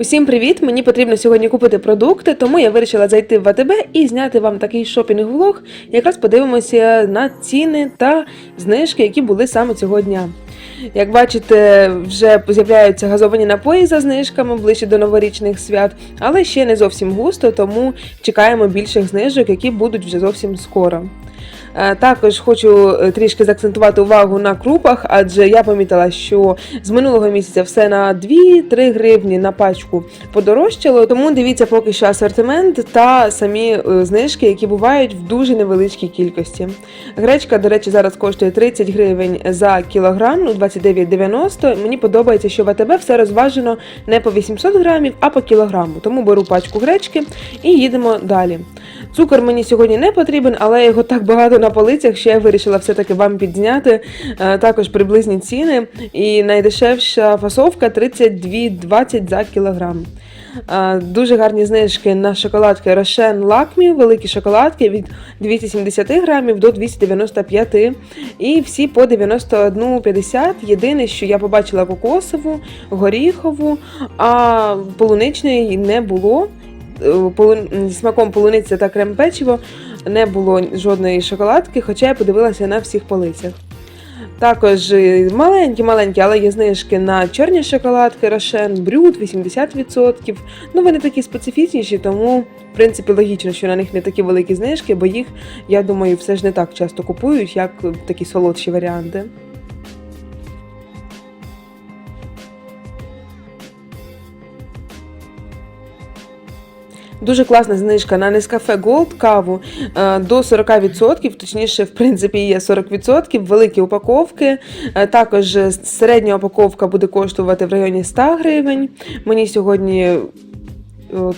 Усім привіт! Мені потрібно сьогодні купити продукти, тому я вирішила зайти в АТБ і зняти вам такий шопінг-влог. Якраз подивимося на ціни та знижки, які були саме цього дня. Як бачите, вже з'являються газовані напої за знижками ближче до новорічних свят, але ще не зовсім густо, тому чекаємо більших знижок, які будуть вже зовсім скоро. Е, Також хочу е, трішки заакцентувати увагу на крупах, адже я помітила, що з минулого місяця все на 2-3 гривні на пачку подорожчало. Тому дивіться поки що асортимент та самі е, знижки, які бувають в дуже невеличкій кількості. Гречка, до речі, зараз коштує 30 гривень за кілограм, ну 29,90. Мені подобається, що в АТБ все розважено не по 800 грамів, а по кілограму. Тому беру пачку гречки і їдемо далі. Цукор мені сьогодні не потрібен, але його так багато на полицях, що я вирішила все-таки вам підзняти. Е, Також приблизні ціни. І найдешевша фасовка 32,20 за кілограм. Е, Дуже гарні знижки на шоколадки Рошен Лакмі, великі шоколадки від 270 грамів до 295 і всі по 91,50. Єдине, що я побачила кокосову, горіхову, а полуничної не було. Е, смаком полуниця та крем печиво не було жодної шоколадки, хоча я подивилася на всіх полицях. Також маленькі-маленькі, але є знижки на чорні шоколадки Рошен, брюд 80%. Ну, вони такі специфічніші, тому, в принципі, логічно, що на них не такі великі знижки, бо їх, я думаю, все ж не так часто купують, як такі солодші варіанти. Дуже класна знижка на Nescafe Gold каву е, до 40%, точніше, в принципі, є 40%, великі упаковки. Е, Також е, середня упаковка буде коштувати в районі 100 гривень. Мені сьогодні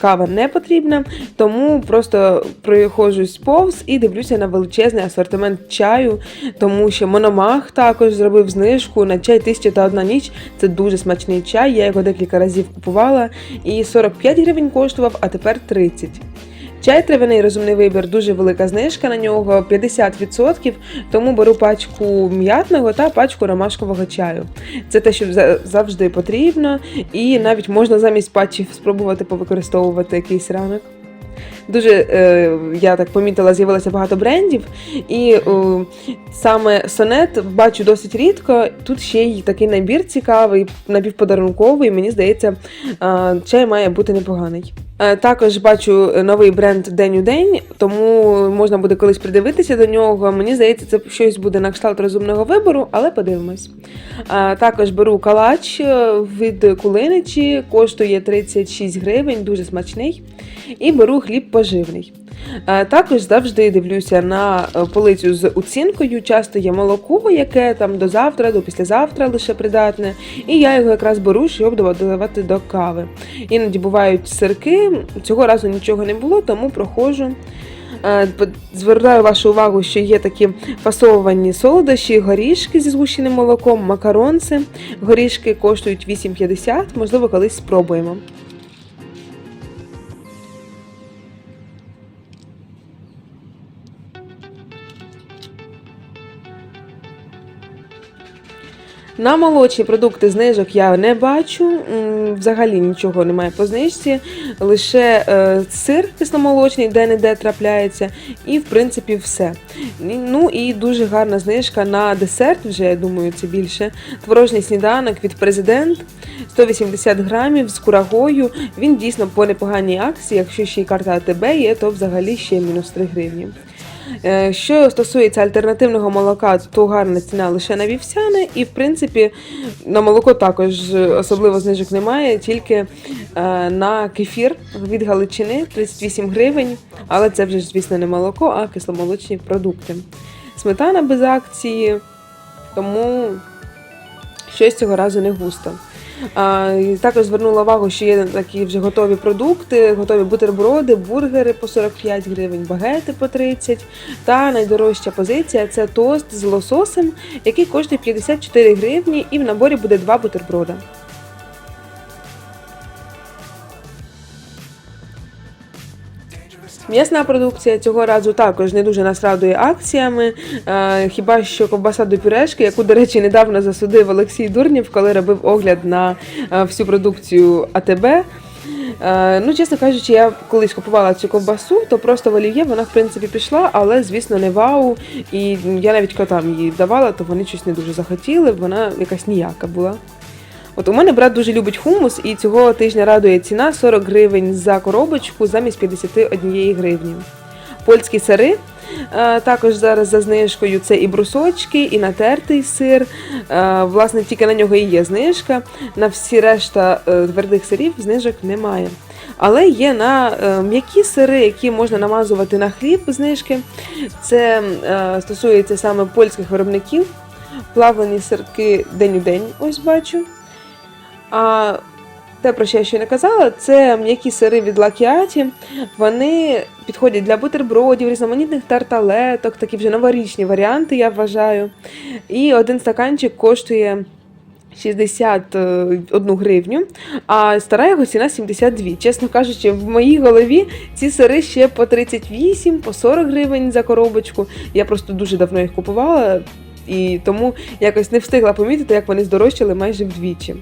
кава не потрібна, тому просто проходжусь повз і дивлюся на величезний асортимент чаю, тому що Мономах також зробив знижку на чай «Тисяча та одна ніч. Це дуже смачний чай. Я його декілька разів купувала. І 45 гривень коштував, а тепер 30. Чай травяний розумний вибір, дуже велика знижка на нього 50%, тому беру пачку м'ятного та пачку ромашкового чаю. Це те, що за- завжди потрібно, і навіть можна замість патчів спробувати повикористовувати якийсь ранок. Дуже е, я так помітила, з'явилося багато брендів, і е, саме сонет бачу досить рідко. Тут ще й такий набір цікавий, напівподарунковий. Мені здається, е, чай має бути непоганий. Також бачу новий бренд День у день, тому можна буде колись придивитися до нього. Мені здається, це щось буде на кшталт розумного вибору, але подивимось. Також беру калач від кулиничі, коштує 36 гривень, дуже смачний. І беру хліб поживний. Е, Також завжди дивлюся на е, полицю з оцінкою. Часто є молоко, яке там до завтра, до післязавтра лише придатне. І я його якраз беру, щоб додавати до кави. Іноді бувають сирки. Цього разу нічого не було, тому проходжу. Е, Звертаю вашу увагу, що є такі фасовані солодощі, горішки зі згущеним молоком, макаронси. Горішки коштують 8,50, можливо, колись спробуємо. На молочні продукти знижок я не бачу. Взагалі нічого немає по знижці. Лише е, сир кисломолочний де-не-де трапляється, і в принципі все. Ну і дуже гарна знижка на десерт, вже я думаю, це більше. Творожний сніданок від президент 180 грамів з курагою. Він дійсно по непоганій акції. Якщо ще й карта АТБ є, то взагалі ще мінус 3 гривні. Е, Що стосується альтернативного молока, то гарна ціна лише на вівсяне, і в принципі на молоко також особливо знижок немає, тільки е, на кефір від Галичини 38 гривень, але це вже звісно не молоко, а кисломолочні продукти. Сметана без акції, тому щось цього разу не густо. Також звернула увагу, що є такі вже готові продукти, готові бутерброди, бургери по 45 гривень, багети по 30. Та найдорожча позиція це тост з лососем, який коштує 54 гривні, і в наборі буде два бутерброда. М'ясна продукція цього разу також не дуже нас радує акціями. Е, хіба що ковбаса до пюрешки, яку, до речі, недавно засудив Олексій Дурнів, коли робив огляд на е, всю продукцію АТБ. Е, ну, чесно кажучи, я колись купувала цю ковбасу, то просто в олів'є вона в принципі пішла, але звісно не вау. І я навіть котам її давала, то вони щось не дуже захотіли, вона якась ніяка була. От у мене брат дуже любить хумус, і цього тижня радує ціна 40 гривень за коробочку замість 51 гривні. Польські сири е, також зараз за знижкою. Це і брусочки, і натертий сир. Е, Власне, тільки на нього і є знижка. На всі решта е, твердих сирів знижок немає. Але є на м'які сири, які можна намазувати на хліб знижки. Це стосується саме польських виробників. Плавлені сирки день у день, ось бачу. А те, про що я ще не казала, це м'які сири від Лакіаті. Вони підходять для бутербродів, різноманітних тарталеток, такі вже новорічні варіанти, я вважаю. І один стаканчик коштує 61 гривню, а стара його ціна 72. Чесно кажучи, в моїй голові ці сири ще по 38, по 40 гривень за коробочку. Я просто дуже давно їх купувала, і тому якось не встигла помітити, як вони здорожчали майже вдвічі.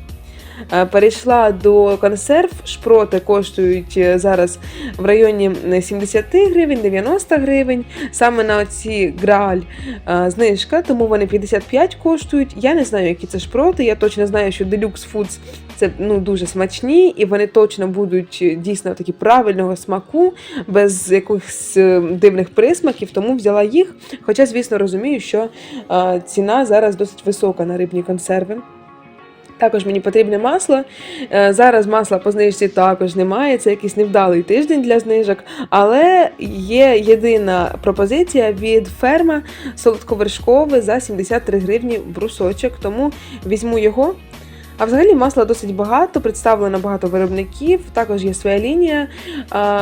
Е, Перейшла до консерв. Шпроти коштують е, зараз в районі 70 гривень, 90 гривень. Саме на ці грааль е, знижка, тому вони 55 коштують. Я не знаю, які це шпроти. Я точно знаю, що Deluxe Foods це ну, дуже смачні, і вони точно будуть дійсно такі правильного смаку, без якихось дивних присмаків, тому взяла їх. Хоча, звісно, розумію, що ціна зараз досить висока на рибні консерви. Також мені потрібне масло. Е, Зараз масла по знижці також немає. Це якийсь невдалий тиждень для знижок. Але є єдина пропозиція від ферма солодковершкове за 73 гривні брусочок. Тому візьму його. А взагалі масла досить багато, представлено багато виробників, також є своя лінія.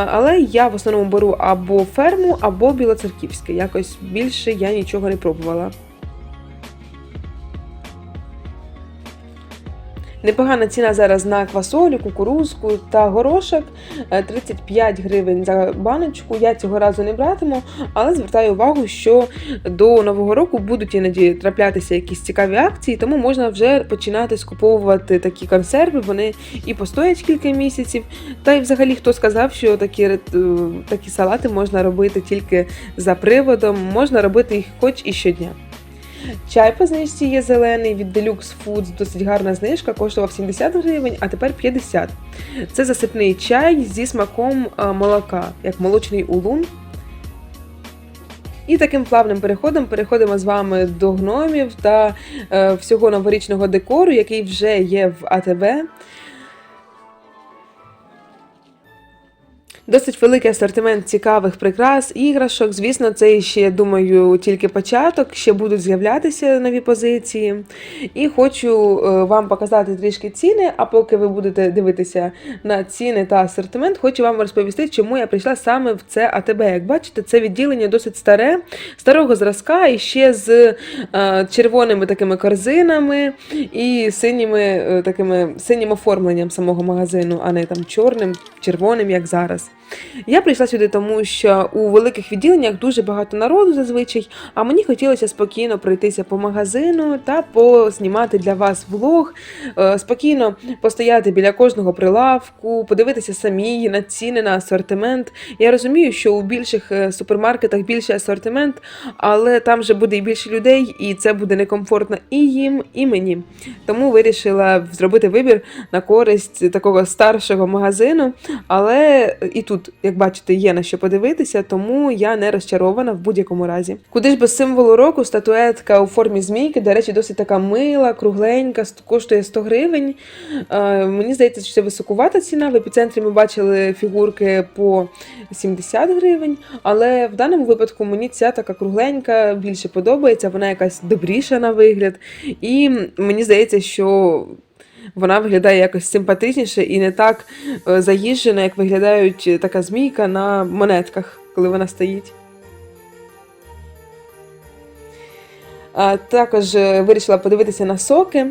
Але я в основному беру або ферму, або білоцерківське. Якось більше я нічого не пробувала. Непогана ціна зараз на квасолю, кукурузку та горошок Е, 35 гривень за баночку. Я цього разу не братиму, але звертаю увагу, що до нового року будуть іноді траплятися якісь цікаві акції, тому можна вже починати скуповувати такі консерви. Вони і постоять кілька місяців. Та й взагалі хто сказав, що такі, е, такі салати можна робити тільки за приводом, можна робити їх хоч і щодня. Чай по знижці є зелений від Deluxe Foods, досить гарна знижка, коштував 70 гривень, а тепер 50. Це засипний чай зі смаком е, молока, як молочний улун. І таким плавним переходом переходимо з вами до гномів та е, всього новорічного декору, який вже є в АТБ. Досить великий асортимент цікавих прикрас, іграшок. Звісно, це ще, я думаю, тільки початок, ще будуть з'являтися нові позиції. І хочу е, вам показати трішки ціни. А поки ви будете дивитися на ціни та асортимент, хочу вам розповісти, чому я прийшла саме в це АТБ. Як бачите, це відділення досить старе, старого зразка, і ще з е, червоними такими корзинами і синіми е, такими синім оформленням самого магазину, а не там чорним, червоним, як зараз. Я прийшла сюди, тому що у великих відділеннях дуже багато народу зазвичай, а мені хотілося спокійно пройтися по магазину та поснімати для вас влог, е, спокійно постояти біля кожного прилавку, подивитися самі на ціни, на асортимент. Я розумію, що у більших е, супермаркетах більший асортимент, але там же буде і більше людей, і це буде некомфортно і їм, і мені. Тому вирішила зробити вибір на користь такого старшого магазину. Але і тут, як бачите, є на що подивитися, тому я не розчарована в будь-якому разі. Куди ж без символу року статуетка у формі змійки, до речі, досить така мила, кругленька, коштує 100 гривень. Е, мені здається, що це високувата ціна. В епіцентрі ми бачили фігурки по 70 гривень, але в даному випадку мені ця така кругленька більше подобається, вона якась добріша на вигляд. І мені здається, що вона виглядає якось симпатичніше і не так е, заїжджена, як виглядають е, така змійка на монетках, коли вона стоїть. Також е, вирішила подивитися на соки.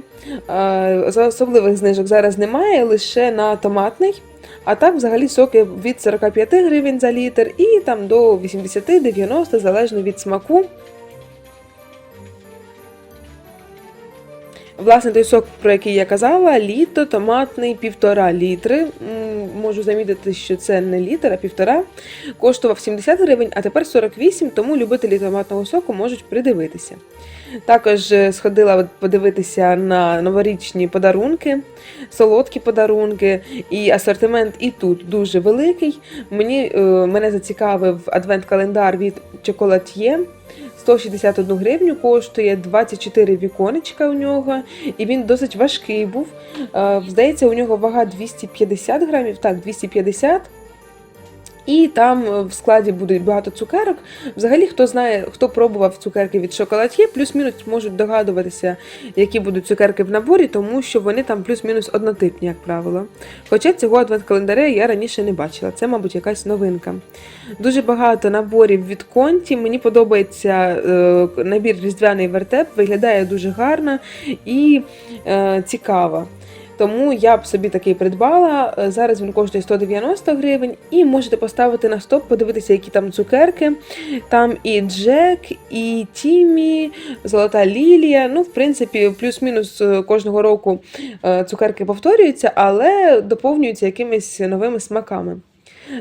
Особливих знижок зараз немає, лише на томатний. А так, взагалі, соки від 45 гривень за літр і там до 80-90, залежно від смаку. Власне, той сок, про який я казала, літо томатний півтора літри. Можу замітити, що це не літр, а півтора. Коштував 70 гривень, а тепер 48, тому любителі томатного соку можуть придивитися. Також е, сходила подивитися на новорічні подарунки, солодкі подарунки, і асортимент і тут дуже великий. Мені, е, мене зацікавив адвент-календар від Chocolatier. 161 гривню коштує 24 віконечка у нього, і він досить важкий був. Е, Здається, у нього вага 250 грамів, так, 250. І там е, в складі буде багато цукерок. Взагалі, хто знає, хто пробував цукерки від шоколад'є, плюс-мінус можуть догадуватися, які будуть цукерки в наборі, тому що вони там плюс-мінус однотипні, як правило. Хоча цього адвент-календаря я раніше не бачила. Це, мабуть, якась новинка. Дуже багато наборів від конті. Мені подобається е, набір різдвяний вертеп, виглядає дуже гарно і е, цікаво. Тому я б собі такий придбала. Е, Зараз він коштує 190 гривень, і можете поставити на стоп, подивитися, які там цукерки. Там і Джек, і Тімі, Золота Лілія. Ну, в принципі, плюс-мінус е, кожного року е, цукерки повторюються, але доповнюються якимись новими смаками.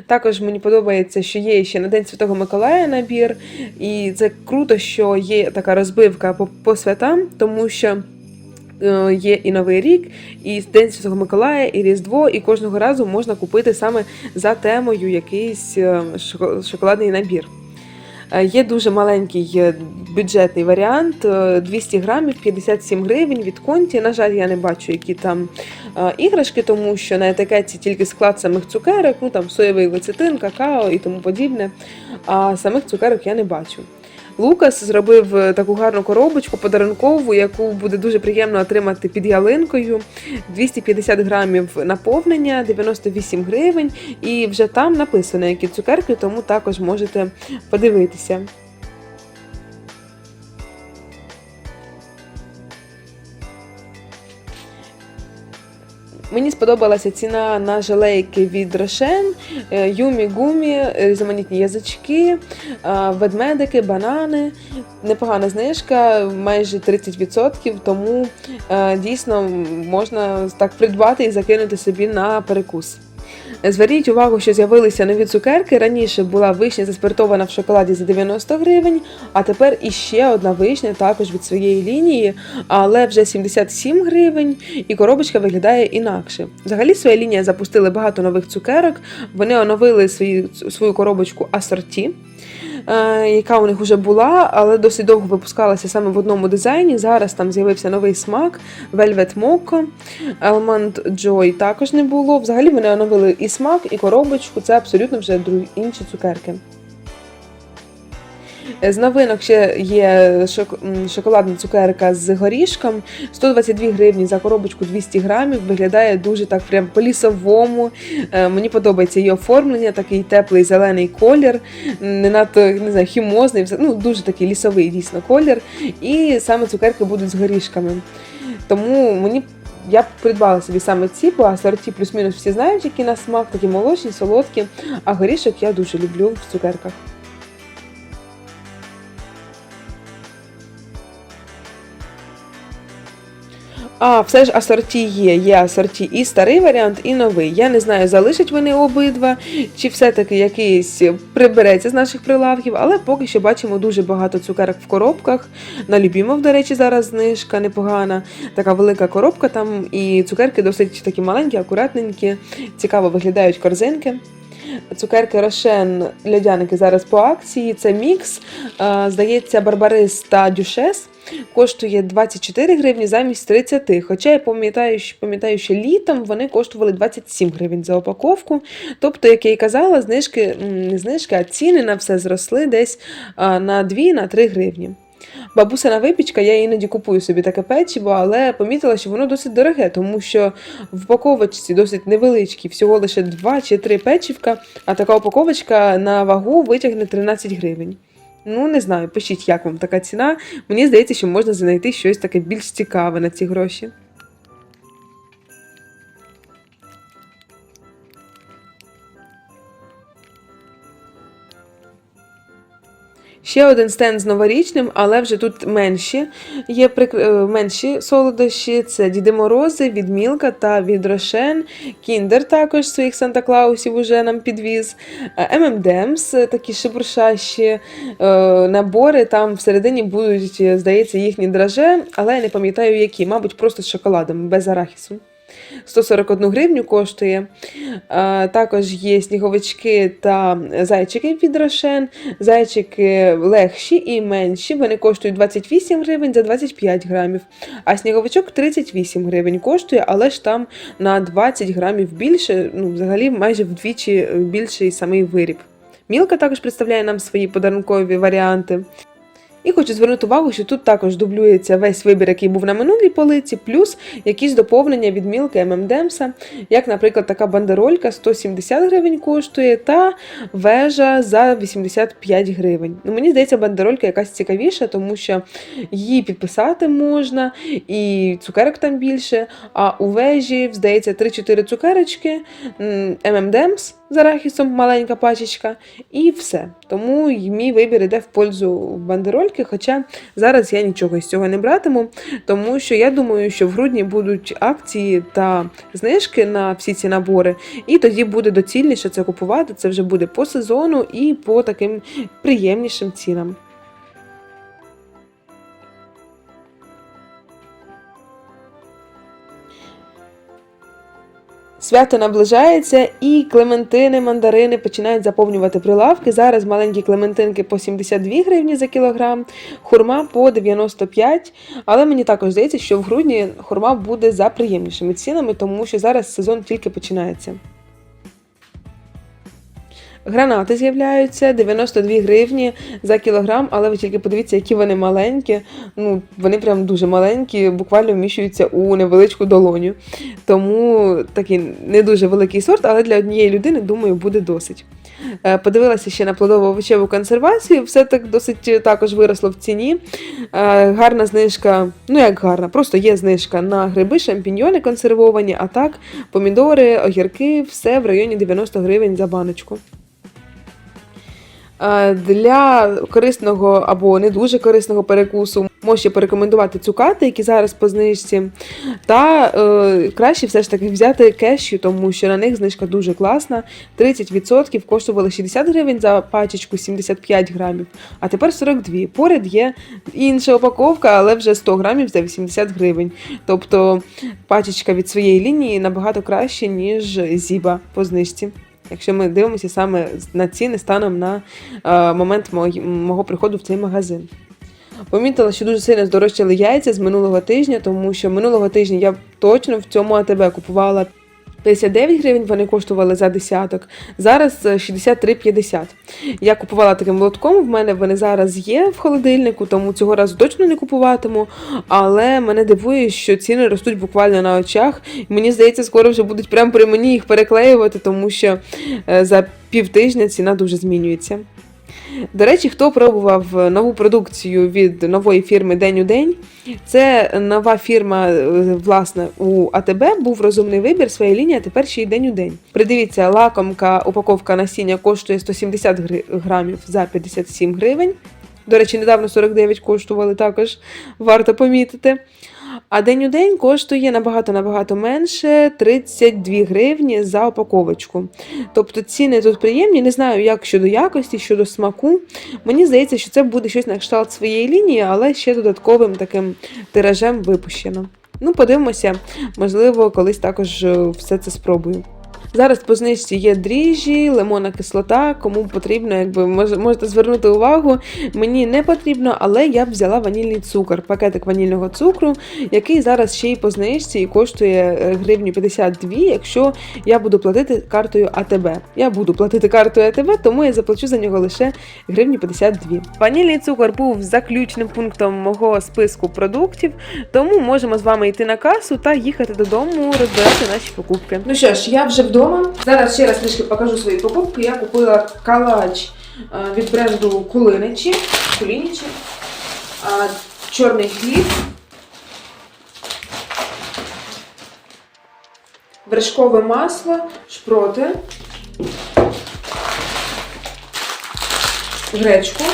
Також мені подобається, що є ще на День Святого Миколая набір, і це круто, що є така розбивка по, по святам, тому що. Е, Є і Новий рік, і День Святого Миколая, і Різдво, і кожного разу можна купити саме за темою якийсь е, шоколадний набір. Е, Є дуже маленький бюджетний варіант, е, 200 грамів, 57 гривень від конті. На жаль, я не бачу, які там іграшки, тому що на етикетці тільки склад самих цукерок, ну там соєвий лецитин, какао і тому подібне. А самих цукерок я не бачу. Лукас зробив е, таку гарну коробочку подарункову, яку буде дуже приємно отримати під ялинкою. 250 грамів наповнення, 98 гривень. І вже там написано, які цукерки, тому також можете подивитися. Мені сподобалася ціна на жалейки від Рошен, е, Юмі Гумі, різноманітні язички, е, ведмедики, банани. Непогана знижка, майже 30%, тому е, дійсно можна так придбати і закинути собі на перекус. Зверніть увагу, що з'явилися нові цукерки. Раніше була вишня заспиртована в шоколаді за 90 гривень, а тепер іще одна вишня також від своєї лінії, але вже 77 гривень, і коробочка виглядає інакше. Взагалі, своя лінія запустили багато нових цукерок. Вони оновили свої, свою коробочку асорті. Е, Яка у них вже була, але досить довго випускалася саме в одному дизайні. Зараз там з'явився новий смак Velvet Mocha, Almond Joy також не було. Взагалі вони оновили і смак, і коробочку. Це абсолютно вже інші цукерки. Е, З новинок ще є шоколадна цукерка з горішком. 122 гривні за коробочку 200 грамів. Виглядає дуже так прям по-лісовому. Е, Мені подобається її оформлення, такий теплий зелений колір, не надто не знаю, хімозний, ну дуже такий лісовий дійсно колір. І саме цукерки будуть з горішками. Тому мені я придбала собі саме ці, бо асорті плюс-мінус всі знають, які на смак, такі молочні, солодкі. А горішок я дуже люблю в цукерках. А, все ж асорті є. Є асорті і старий варіант, і новий. Я не знаю, залишать вони обидва, чи все-таки якийсь прибереться з наших прилавків, але поки що бачимо дуже багато цукерок в коробках. На Любімов, до речі, зараз знижка непогана. Така велика коробка там, і цукерки досить такі маленькі, акуратненькі, цікаво виглядають корзинки. Цукерки Рошен льодяники зараз по акції. Це мікс. е, Здається, Барбарис та Дюшес коштує 24 гривні замість 30. Хоча я пам'ятаю, пам'ятаю, що літом вони коштували 27 гривень за упаковку. Тобто, як я і казала, знижки, не знижки, а ціни на все зросли десь на 2-3 гривні. Бабусина випічка, я іноді купую собі таке печиво, але помітила, що воно досить дороге, тому що в упаковочці досить невеличкі, всього лише 2 чи 3 печівка, а така упаковочка на вагу витягне 13 гривень. Ну, не знаю, пишіть, як вам така ціна. Мені здається, що можна знайти щось таке більш цікаве на ці гроші. Ще один стенд з новорічним, але вже тут менші є е, менші солодощі. Це Діди Морози від Мілка та від Рошен. Кіндер також своїх Санта Клаусів уже нам підвіз. Е, M&M's, такі шебуршащі е, набори. Там всередині будуть, е, здається, їхні драже, але я не пам'ятаю які. Мабуть, просто з шоколадом, без арахісу. 141 гривню коштує. Також є сніговички та зайчики від Рошен. Зайчики легші і менші. Вони коштують 28 гривень за 25 грамів. А сніговичок 38 гривень коштує, але ж там на 20 грамів більше, ну, взагалі майже вдвічі більший самий виріб. Мілка також представляє нам свої подарункові варіанти. І хочу звернути увагу, що тут також дублюється весь вибір, який був на минулій полиці, плюс якісь доповнення від Мілки ММДемса, як, наприклад, така бандеролька 170 гривень коштує, та вежа за 85 гривень. Ну, мені здається, бандеролька якась цікавіша, тому що її підписати можна, і цукерок там більше. А у вежі, здається, 3-4 цукерочки, ММДемс з арахісом, маленька пачечка, і все. Тому мій вибір йде в пользу бандерольки, хоча зараз я нічого з цього не братиму, тому що я думаю, що в грудні будуть акції та знижки на всі ці набори, і тоді буде доцільніше це купувати. Це вже буде по сезону і по таким приємнішим цінам. Свято наближається, і клементини, мандарини починають заповнювати прилавки. Зараз маленькі клементинки по 72 гривні за кілограм, хурма по 95. Але мені також здається, що в грудні хурма буде за приємнішими цінами, тому що зараз сезон тільки починається. Гранати з'являються 92 гривні за кілограм, але ви тільки подивіться, які вони маленькі. Ну, вони прям дуже маленькі, буквально вміщуються у невеличку долоню. Тому такий не дуже великий сорт, але для однієї людини, думаю, буде досить. Е, Подивилася ще на плодово овочеву консервацію, все так досить е, також виросло в ціні. Е, Гарна знижка, ну як гарна, просто є знижка на гриби, шампіньйони консервовані, а так помідори, огірки, все в районі 90 гривень за баночку. Е, Для корисного або не дуже корисного перекусу можу порекомендувати цукати, які зараз по знижці. Та е, краще все ж таки взяти кешю, тому що на них знижка дуже класна. 30% коштували 60 гривень за пачечку 75 грамів, а тепер 42. Поряд є інша упаковка, але вже 100 грамів за 80 гривень. Тобто пачечка від своєї лінії набагато краще, ніж зіба по знижці. Якщо ми дивимося саме на ціни станом на е, момент мого, мого приходу в цей магазин. Помітила, що дуже сильно здорожчали яйця з минулого тижня, тому що минулого тижня я точно в цьому АТБ купувала 59 гривень, вони коштували за десяток. Зараз е, 63,50. Я купувала таким лотком, в мене вони зараз є в холодильнику, тому цього разу точно не купуватиму. Але мене дивує, що ціни ростуть буквально на очах. Мені здається, скоро вже будуть прямо при мені їх переклеювати, тому що за за півтижня ціна дуже змінюється. До речі, хто пробував нову продукцію від нової фірми День у день, це нова фірма, е, власне, у АТБ був розумний вибір своєї лінії, тепер ще й день у день. Придивіться, лакомка, упаковка насіння коштує 170 гри- грамів за 57 гривень. До речі, недавно 49 коштували також, варто помітити. А день у день коштує набагато-набагато менше 32 гривні за упаковочку. Тобто ціни тут приємні. Не знаю, як щодо якості, щодо смаку. Мені здається, що це буде щось на кшталт своєї лінії, але ще додатковим таким тиражем випущено. Ну, подивимося, можливо, колись також е, все це спробую. Зараз по знижці є дріжджі, лимонна кислота. Кому потрібно, якби мож- можете звернути увагу. Мені не потрібно, але я б взяла ванільний цукор, пакетик ванільного цукру, який зараз ще й по знижці і коштує е, гривню 52, якщо я буду платити картою АТБ. Я буду платити картою АТБ, тому я заплачу за нього лише гривню 52. Ванільний цукор був заключним пунктом мого списку продуктів, тому можемо з вами йти на касу та їхати додому розбирати наші покупки. Ну що ж, я вже вдома. Зараз ще раз трішки покажу свої покупки. Я купила калач е, від бренду Кулиничі. Кулінічі. Е, Чорний хліб. Вершкове масло, шпроти, гречку,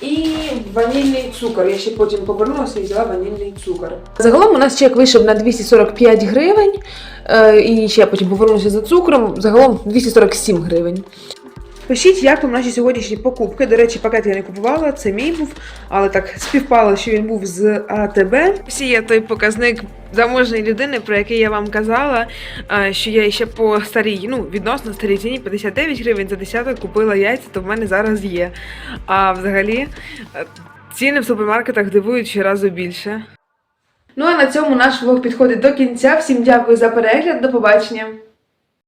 І ванільний цукор. Я ще потім повернулася і взяла ванільний цукор. Загалом у нас чек вийшов на 245 гривень. е, І ще потім повернуся за цукром. Загалом 247 гривень. Пишіть, як вам наші сьогоднішні покупки. До речі, пакет я не купувала, це мій був, але так співпало, що він був з АТБ. Ось є той показник заможної людини, про який я вам казала, що я ще по старій, ну відносно старій ціні 59 гривень за десяток купила яйця, то в мене зараз є. А взагалі е, ціни в супермаркетах дивують щоразу більше. Ну а на цьому наш влог підходить до кінця. Всім дякую за перегляд. До побачення.